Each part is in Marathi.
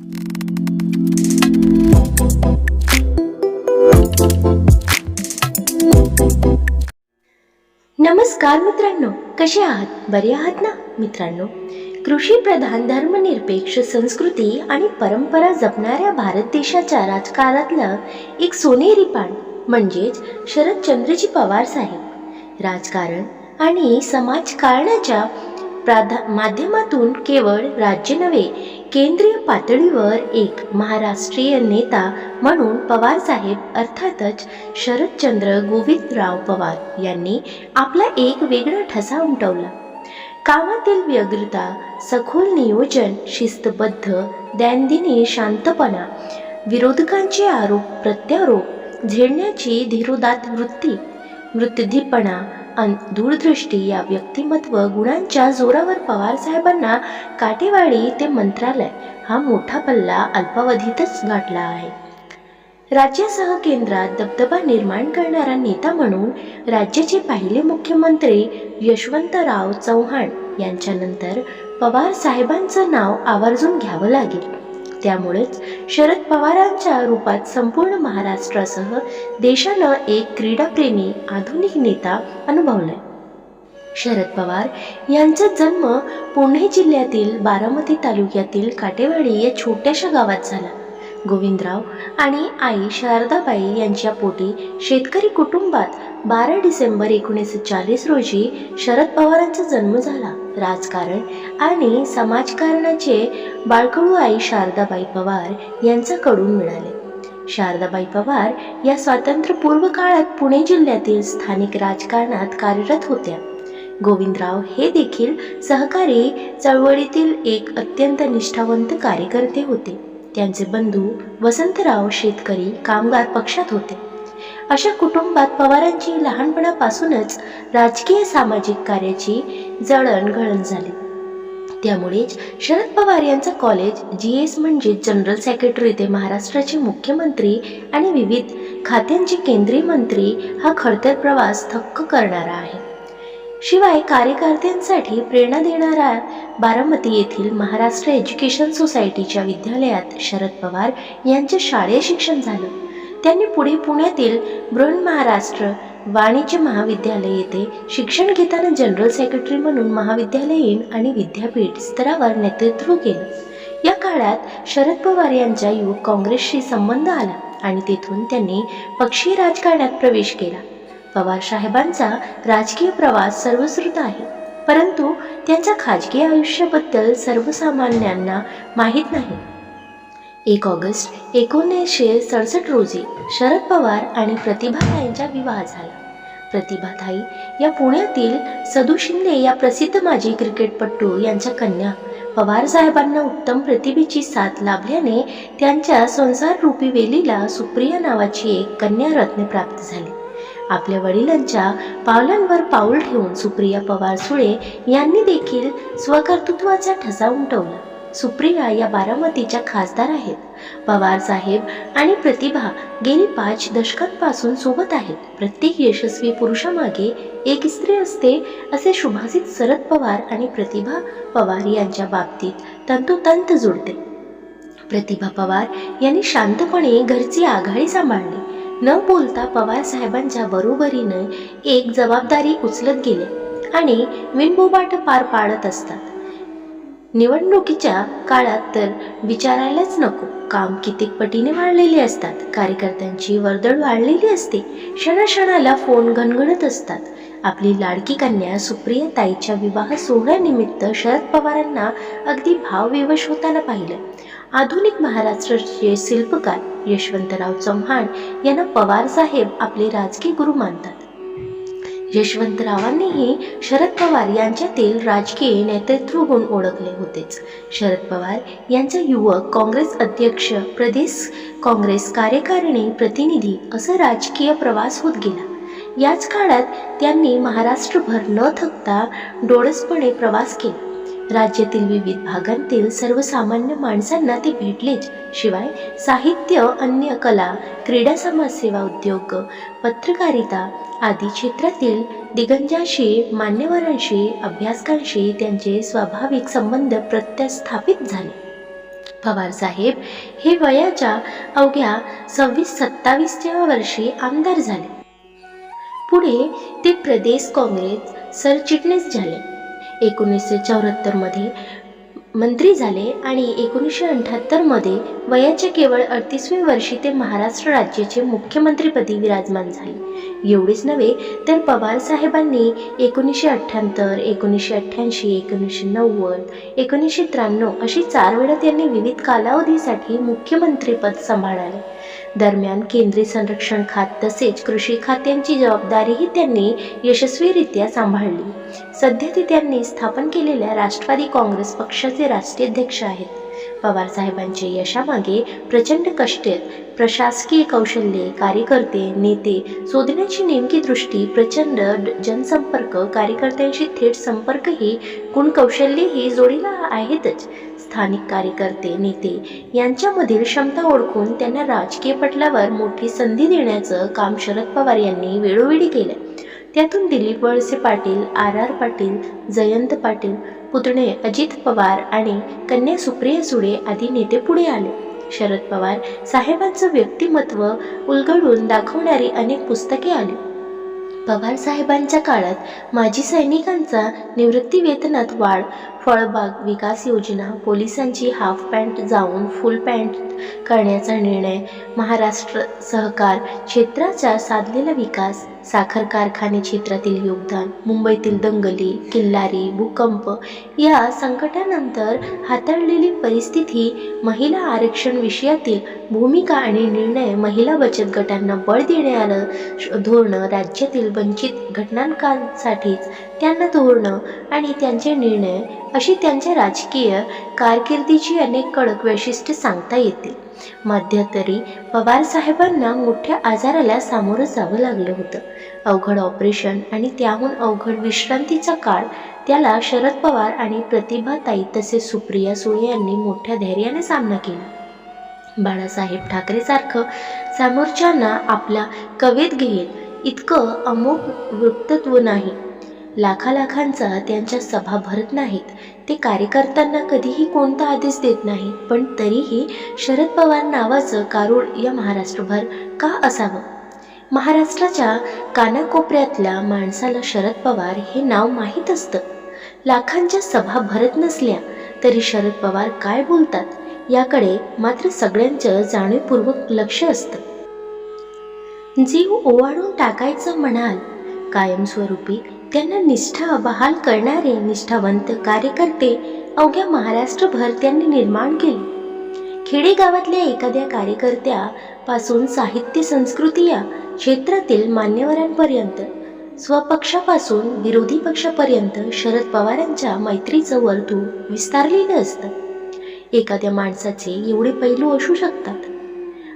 नमस्कार मित्रांनो कसे आहात? बरे आहात ना मित्रांनो? कृषी प्रधान धर्मनिरपेक्ष संस्कृती आणि परंपरा जपणाऱ्या भारत देशाच्या राजकारणातलं एक सोनेरी पान म्हणजेच शरदचंद्रजी पवार साहेब. राजकारण आणि समाजकारणाच्या प्राधा माध्यमातून केवळ राज्य नव्हे केंद्रीय पातळीवर एक महाराष्ट्रीय नेता म्हणून पवार साहेब अर्थातच शरदचंद्र गोविंदराव पवार यांनी आपला एक वेगळा ठसा उमटवला. कामातील व्यग्रता सखोल नियोजन शिस्तबद्ध दैनंदिनी शांतपणा विरोधकांचे आरोप प्रत्यारोप झेडण्याची धीरोदात वृत्ती मृत्यूधीपणा अन दूरदृष्टी या व्यक्तिमत्व गुणांच्या जोरावर पवार साहेबांना काटेवाडी ते मंत्रालय हा मोठा पल्ला अल्पावधीतच गाठला आहे. राज्यासह केंद्रात दबदबा निर्माण करणारा नेता म्हणून राज्याचे पहिले मुख्यमंत्री यशवंतराव चव्हाण यांच्यानंतर पवार साहेबांचं नाव आवर्जून घ्यावं लागेल. त्यामुळेच शरद पवारांच्या रूपात संपूर्ण महाराष्ट्रासह देशानं एक क्रीडाप्रेमी आधुनिक नेता अनुभवलाय. शरद पवार यांचा जन्म पुणे जिल्ह्यातील बारामती तालुक्यातील काटेवाडी या छोट्याशा गावात झाला. गोविंदराव आणि आई शारदाबाई यांच्या पोटी शेतकरी कुटुंबात बारा डिसेंबर एकोणीसशे चाळीस रोजी शरद पवारांचा जन्म झाला. राजकारण आणि समाजकारणाचे बाळकडू आई शारदाबाई पवार यांच्याकडून मिळाले. शारदाबाई पवार या स्वातंत्र्यपूर्व काळात पुणे जिल्ह्यातील स्थानिक राजकारणात कार्यरत होत्या. गोविंदराव हे देखील सहकारी चळवळीतील एक अत्यंत निष्ठावंत कार्यकर्ते होते. त्यांचे बंधू वसंतराव शेतकरी कामगार पक्षात होते. अशा कुटुंबात पवारांची लहानपणापासूनच राजकीय सामाजिक कार्याची जळणघळण झाली. त्यामुळेच शरद पवार यांचं कॉलेज जी एस म्हणजे जनरल सेक्रेटरी ते महाराष्ट्राचे मुख्यमंत्री आणि विविध खात्यांचे केंद्रीय मंत्री हा खडतर प्रवास थक्क करणारा आहे. शिवाय कार्यकर्त्यांसाठी प्रेरणा देणारा बारामती येथील महाराष्ट्र एज्युकेशन सोसायटीच्या विद्यालयात शरद पवार यांचे शालेय शिक्षण झालं. त्यांनी पुढे पुण्यातील बृहन महाराष्ट्र वाणिज्य महाविद्यालय येथे शिक्षण घेताना जनरल सेक्रेटरी म्हणून महाविद्यालयीन आणि विद्यापीठ स्तरावर नेतृत्व केलं. या काळात शरद पवार यांचा युवक काँग्रेसशी संबंध आला आणि तेथून त्यांनी पक्षीय राजकारणात प्रवेश केला. पवार साहेबांचा राजकीय प्रवास सर्वश्रुत आहे परंतु त्यांच्या खाजगी आयुष्याबद्दल सर्वसामान्यांना माहीत नाही. एक ऑगस्ट एकोणीसशे सडसष्ट रोजी शरद पवार आणि प्रतिभा यांचा विवाह झाला. प्रतिभाताई या पुण्यातील सदू शिंदे या प्रसिद्ध माजी क्रिकेटपटू यांच्या कन्या. पवार साहेबांना उत्तम प्रतिभेची साथ लाभल्याने त्यांच्या संसाररूपी वेलीला सुप्रिया नावाची एक कन्या रत्न प्राप्त झाली. आपल्या वडिलांच्या पावलांवर पाऊल ठेवून सुप्रिया पवार सुळे यांनी देखील स्वकर्तृत्वाचा ठसा उमटवला. सुप्रिया या बारामतीच्या खासदार आहेत. पवार साहेब आणि प्रतिभा गेली पाच दशकांपासून सोबत आहेत. प्रत्येक यशस्वी पुरुषामागे एक स्त्री असते असे शुभासित शरद पवार आणि प्रतिभा पवार यांच्या बाबतीत तंतोतंत जुळते. प्रतिभा पवार यांनी शांतपणे घरची आघाडी सांभाळली. न बोलता पवार साहेबांच्या बरोबरीने एक जबाबदारी उचलत गेले आणि विणबोबाट पार पाडत असतात. निवडणुकीच्या काळात तर विचारायलाच नको. काम कितीक पटीने वाढलेले असतात. कार्यकर्त्यांची वर्दळ वाढलेली असते. क्षणाक्षणाला फोन घणघणत असतात. आपली लाडकी कन्या सुप्रिया ताईच्या विवाह सोहळ्यानिमित्त शरद पवारांना अगदी भावविवश होताना पाहिलं. आधुनिक महाराष्ट्राचे शिल्पकार यशवंतराव चव्हाण यांना पवार साहेब आपले राजकीय गुरु मानतात. यशवंतरावांनीही शरद पवार यांच्यातील राजकीय नेतृत्व गुण ओळखले होतेच. शरद पवार यांचा युवक काँग्रेस अध्यक्ष प्रदेश काँग्रेस कार्यकारिणी प्रतिनिधी असा राजकीय प्रवास होत गेला. याच काळात त्यांनी महाराष्ट्रभर न थकता डोळसपणे प्रवास केला. राज्यातील विविध भागांतील सर्वसामान्य माणसांना ते भेटलेच शिवाय साहित्य अन्य कला क्रीडा समाजसेवा उद्योग पत्रकारिता आदी क्षेत्रातील दिग्गजांशी मान्यवरांशी अभ्यासकांशी त्यांचे स्वाभाविक संबंध प्रत्यस्थापित झाले. पवारसाहेब हे वयाच्या अवघ्या सव्वीस सत्तावीसच्या वर्षी आमदार झाले. पुढे ते प्रदेश काँग्रेस सरचिटणीस झाले. एकोणीसशे चौऱ्याहत्तरमध्ये मंत्री झाले आणि एकोणीसशे अठ्ठ्याहत्तरमध्ये वयाच्या केवळ अडतीसव्या वर्षी ते महाराष्ट्र राज्याचे मुख्यमंत्रीपदी विराजमान झाले. एवढेच नव्हे तर पवार साहेबांनी एकोणीसशे अठ्ठ्याहत्तर एकोणीसशे अठ्ठ्याऐंशी एकोणीसशे नव्वद एकोणीसशे त्र्याण्णव अशी चार वेळा त्यांनी विविध कालावधीसाठी मुख्यमंत्रीपद सांभाळले. दरम्यान केंद्रीय संरक्षण खात तसेच कृषी खात्यांची जबाबदारीही त्यांनी यशस्वीरित्या सांभाळली. सध्या ते त्यांनी स्थापन केलेल्या राष्ट्रवादी काँग्रेस पक्षाचे राष्ट्रीय अध्यक्ष आहेत. पवारसाहेबांचे यशामागे प्रचंड कष्ट प्रशासकीय कौशल्ये कार्यकर्ते नेते शोधण्याची नेमकी दृष्टी प्रचंड जनसंपर्क कार्यकर्त्यांशी थेट संपर्कही गुण जोडीला आहेतच. स्थानिक कार्यकर्ते नेते यांच्यामधील क्षमता ओळखून त्यांना राजकीय पटलावर मोठी संधी देण्याचं काम शरद पवार यांनी वेळोवेळी केलं त्यातून दिलीप वळसे पाटील आर आर पाटील जयंत पाटील पुतणे अजित पवार आणि कन्या सुप्रिया सुळे आदी नेते पुढे आले. शरद पवार साहेबांचं व्यक्तिमत्व उलगडून दाखवणारी अनेक पुस्तके आली. पवार साहेबांच्या काळात माजी सैनिकांचा निवृत्ती वेतनात वाढ फळबाग विकास योजना पोलिसांची हाफ पॅन्ट जाऊन फुल पॅन्ट करण्याचा निर्णय महाराष्ट्र सहकार क्षेत्राचा साधलेला विकास साखर कारखाने क्षेत्रातील योगदान मुंबईतील दंगली किल्लारी भूकंप या संकटानंतर हाताळलेली परिस्थिती महिला आरक्षण विषयातील भूमिका आणि निर्णय महिला बचत गटांना बळ देण्याला धोरणं राज्यातील वंचित घटनांकांसाठीच त्यांना धोरणं आणि त्यांचे निर्णय अशी त्यांच्या राजकीय कारकिर्दीची अनेक कडक वैशिष्ट्ये सांगता येतील. मध्यंतरी पवारसाहेबांना मोठ्या आजाराला सामोरं जावं लागलं होतं. अवघड ऑपरेशन आणि त्याहून अवघड विश्रांतीचा काळ त्याला शरद पवार आणि प्रतिभाताई तसेच सुप्रिया सुळे यांनी मोठ्या धैर्याने सामना केला. बाळासाहेब ठाकरेसारखं समोरच्यांना आपला कवेत घेईल इतकं अमोघ वक्तत्व नाही. लाखालाखांचा त्यांच्या सभा भरत नाहीत. ते कार्यकर्त्यांना कधीही कोणता आदेश देत नाहीत पण तरीही शरद पवार नावाचं कारूळ या महाराष्ट्रभर का असावं? महाराष्ट्राच्या कानाकोपऱ्यातल्या माणसाला शरद पवार हे नाव माहीत असतं. लाखांच्या सभा भरत नसल्या तरी शरद पवार काय बोलतात याकडे मात्र सगळ्यांचं जाणीवपूर्वक लक्ष असतं. जीव ओवाळून टाकायचं म्हणाल कायमस्वरूपी त्यांना निष्ठा बहाल करणारे निष्ठावंत कार्यकर्ते अवघ्या महाराष्ट्रभर त्यांनी निर्माण केले. खेडेगावातल्या एखाद्या कार्यकर्त्यापासून साहित्य संस्कृती या क्षेत्रातील मान्यवरांपर्यंत स्वपक्षापासून विरोधी पक्षापर्यंत शरद पवारांच्या मैत्रीचं वर्तुळ विस्तारलेलं असतं. एखाद्या माणसाचे एवढे पैलू असू शकतात.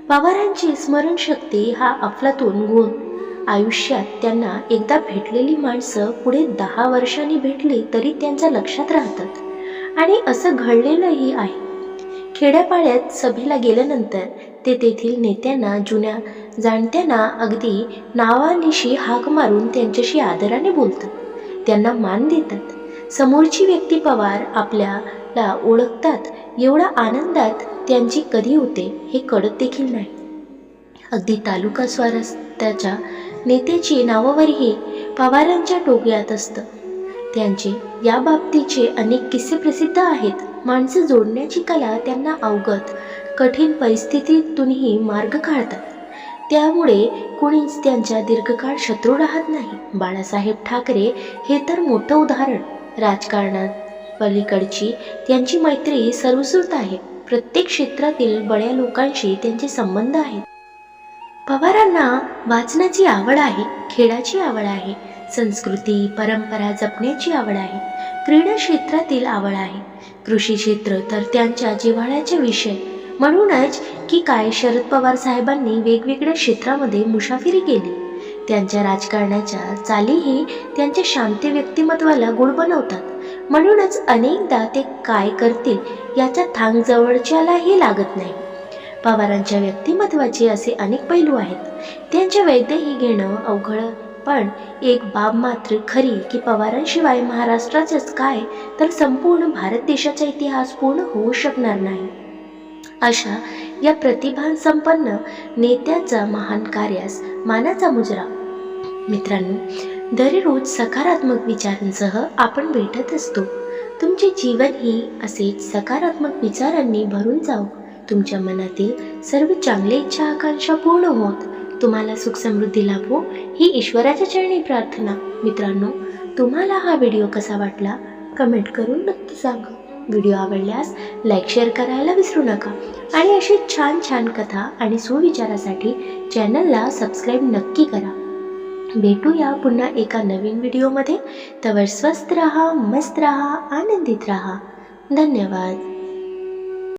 पवारांची स्मरणशक्ती हा अफलातून गुण आयुष्यात त्यांना एकदा भेटलेली माणसं पुढे दहा वर्षांनी भेटली तरी त्यांच्या लक्षात राहतात. आणि असं घडलेलंही आहे. खेड्यापाड्यात सभेला गेल्यानंतर ते तेथील नेत्यांना जुन्या जाणत्यांना अगदी नावानिशी हाक मारून त्यांच्याशी आदराने बोलतात. त्यांना मान देतात. समोरची व्यक्ती पवार आपल्याला ओळखतात. एवढा आनंदात त्यांची कधी होते हे कळत देखील नाही. अगदी तालुका स्वारस्याच्या नेत्याची नावावरही पवारांच्या टोक्यात असतं. त्यांचे या बाबतीचे अनेक किस्से प्रसिद्ध आहेत. माणसं जोडण्याची कला त्यांना अवगत कठीण परिस्थितीतूनही मार्ग काढतात. त्यामुळे कुणीच त्यांच्या दीर्घकाळ शत्रू राहत नाही. बाळासाहेब ठाकरे हे तर मोठं उदाहरण. राजकारणात पलीकडची त्यांची मैत्री सर्वश्रुत आहे. प्रत्येक क्षेत्रातील बड्या लोकांशी त्यांचे संबंध आहेत. पवारांना वाचनाची आवड आहे खेळाची आवड आहे संस्कृती परंपरा जपण्याची आवड आहे क्रीडा क्षेत्रातील आवड आहे. कृषी क्षेत्र तर त्यांच्या जिव्हाळ्याचे विषय. म्हणूनच की काय शरद पवार साहेबांनी वेगवेगळ्या क्षेत्रामध्ये मुसाफिरी केली. त्यांच्या राजकारणाच्या चालीही त्यांच्या शांत व्यक्तिमत्वाला गुण बनवतात. म्हणूनच अनेकदा ते काय करतील याचा थांग जवळच्यालाही लागत नाही. पवारांच्या व्यक्तिमत्वाचे असे अनेक पैलू आहेत. त्यांचे वैद्यही घेणं अवघड पण एक बाब मात्र खरी की पवारांशिवाय महाराष्ट्राचेच काय तर संपूर्ण भारत देशाचा इतिहास पूर्ण होऊ शकणार नाही. अशा या प्रतिभान संपन्न नेत्याचा महान कार्यास मानाचा मुजरा. मित्रांनो दररोज सकारात्मक विचारांसह आपण भेटत असतो. तुमचे जीवनही असेच सकारात्मक विचारांनी भरून जाऊ तुमच्या मनातील सर्व चांगले इच्छा आकांक्षा पूर्ण होत. तुम्हाला सुख समृद्धी लाभो ही ईश्वराच्या चरणी प्रार्थना. मित्रांनो तुम्हाला हा व्हिडिओ कसा वाटला? कमेंट करून नक्की सांगा. व्हिडिओ आवडल्यास लाईक शेअर करायला विसरू नका. आणि अशी छान छान कथा आणि सुविचारासाठी चॅनलला सबस्क्राईब नक्की करा. भेटूया पुन्हा एका नवीन व्हिडिओमध्ये. तवर स्वस्त रहा मस्त रहा आनंदित रहा. धन्यवाद.